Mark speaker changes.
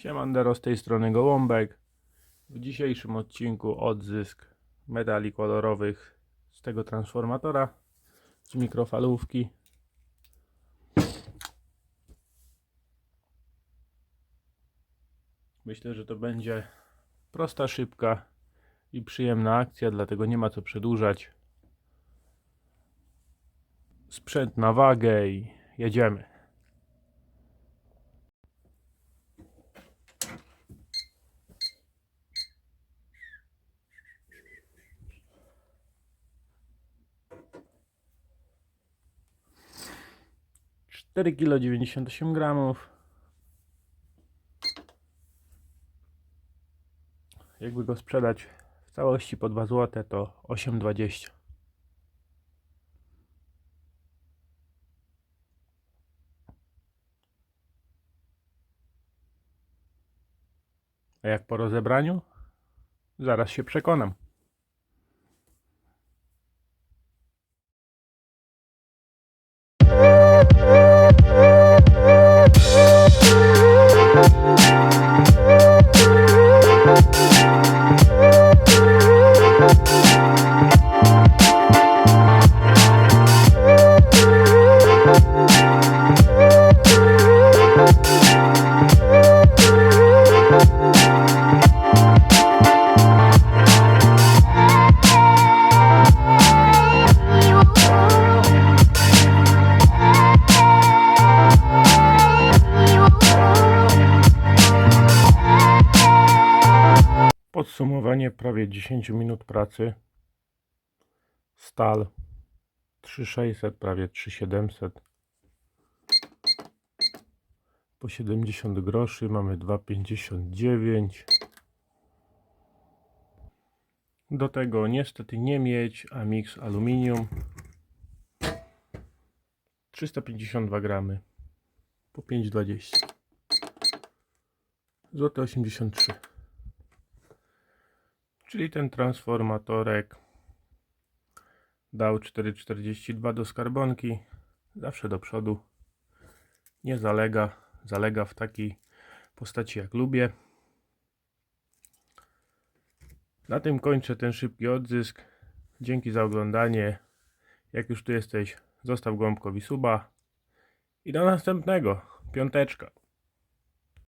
Speaker 1: Siemandero, z tej strony Gołąbek. W dzisiejszym odcinku odzysk medali kolorowych z tego transformatora, z mikrofalówki. Myślę, że to będzie prosta, szybka i przyjemna akcja, dlatego nie ma co przedłużać. Sprzęt na wagę i jedziemy. Cztery kilo 98 gramów. Jakby go sprzedać w całości po 2 zł to 8,20. A jak po rozebraniu? Zaraz się przekonam. Podsumowanie prawie 10 minut pracy. Stal 3600, prawie 3700. Po 70 groszy mamy 2,59. Do tego niestety nie miedź, a mix aluminium. 352 gramy po 5,20. Złote 83. Czyli ten transformatorek dał 4,42 do skarbonki. Zawsze do przodu. Nie zalega. Zalega w takiej postaci jak lubię. Na tym kończę ten szybki odzysk. Dzięki za oglądanie. Jak już tu jesteś, zostaw gąbkowi suba. I do następnego. Piąteczka.